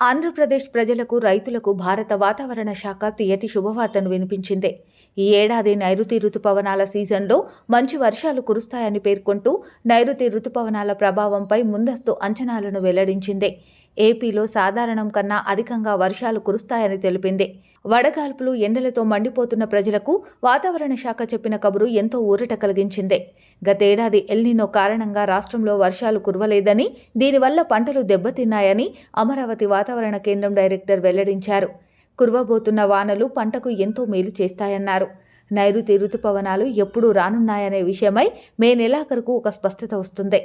ఆంధ్రప్రదేశ్ ప్రజలకు రైతులకు భారత వాతావరణ శాఖ తీయటి శుభవార్తను వినిపించింది. ఈ ఏడాది నైరుతి రుతుపవనాల సీజన్లో మంచి వర్షాలు కురుస్తాయని పేర్కొంటూ నైరుతి రుతుపవనాల ప్రభావంపై ముందస్తు అంచనాలను వెల్లడించింది. ఏపీలో సాధారణం కన్నా అధికంగా వర్షాలు కురుస్తాయని తెలిపింది. వడగాల్పులు ఎండలతో మండిపోతున్న ప్రజలకు వాతావరణ శాఖ చెప్పిన కబురు ఎంతో ఊరట కలిగించింది. గతేడాది ఎల్నినో కారణంగా రాష్ట్రంలో వర్షాలు కురవలేదని దీనివల్ల పంటలు దెబ్బతిన్నాయని అమరావతి వాతావరణ కేంద్రం డైరెక్టర్ వెల్లడించారు. కురవబోతున్న వానలు పంటకు ఎంతో మేలు చేస్తాయన్నారు. నైరుతి రుతుపవనాలు ఎప్పుడు రానున్నాయనే విషయమై మే నెలాఖరుకు ఒక స్పష్టత వస్తుంది.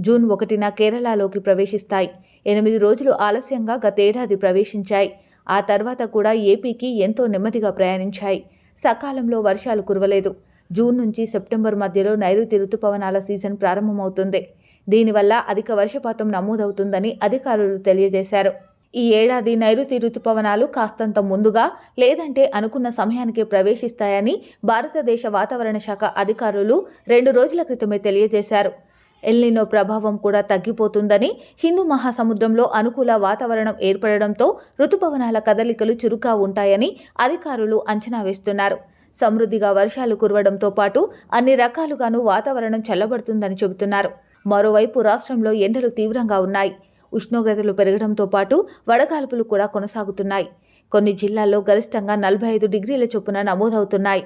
జూన్ ఒకటిన కేరళలోకి ప్రవేశిస్తాయి. ఎనిమిది రోజులు ఆలస్యంగా గతేడాది ప్రవేశించాయి. ఆ తర్వాత కూడా ఏపీకి ఎంతో నెమ్మదిగా ప్రయాణించాయి. సకాలంలో వర్షాలు కురవలేదు. జూన్ నుంచి సెప్టెంబర్ మధ్యలో నైరుతి రుతుపవనాల సీజన్ ప్రారంభమవుతుంది. దీనివల్ల అధిక వర్షపాతం నమోదవుతుందని అధికారులు తెలియజేశారు. ఈ ఏడాది నైరుతి రుతుపవనాలు కాస్తంత ముందుగా లేదంటే అనుకున్న సమయానికే ప్రవేశిస్తాయని భారతదేశ వాతావరణ శాఖ అధికారులు రెండు రోజుల క్రితమే తెలియజేశారు. ఎల్నినో ప్రభావం కూడా తగ్గిపోతుందని హిందూ మహాసముద్రంలో అనుకూల వాతావరణం ఏర్పడడంతో రుతుపవనాల కదలికలు చురుగ్గా ఉంటాయని అధికారులు అంచనా వేస్తున్నారు. సమృద్ధిగా వర్షాలు కురవడంతో పాటు అన్ని రకాలుగాను వాతావరణం చల్లబడుతుందని చెబుతున్నారు. మరోవైపు రాష్ట్రంలో ఎండలు తీవ్రంగా ఉన్నాయి. ఉష్ణోగ్రతలు పెరగడంతో పాటు వడగాల్పులు కూడా కొనసాగుతున్నాయి. కొన్ని జిల్లాల్లో గరిష్టంగా నలభై ఐదు డిగ్రీల చొప్పున నమోదవుతున్నాయి.